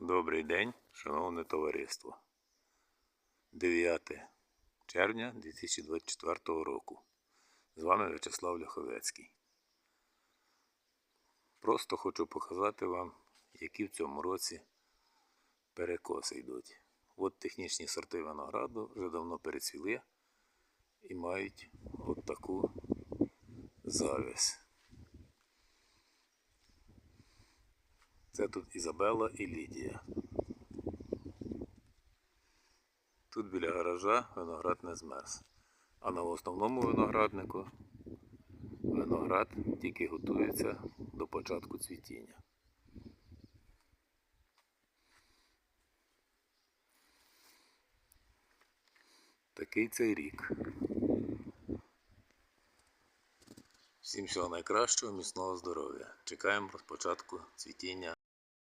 Добрий день, шановне товариство. 9 червня 2024 року. З вами В'ячеслав Ляховецький. Просто хочу показати вам, які в цьому році перекоси йдуть. От технічні сорти винограду вже давно перецвіли і мають от таку завязь. Це тут Ізабела і Лідія. Тут біля гаража виноград не змерз. А на основному винограднику виноград тільки готується до початку цвітіння. Такий цей рік. Всім всього найкращого, міцного здоров'я. Чекаємо розпочатку цвітіння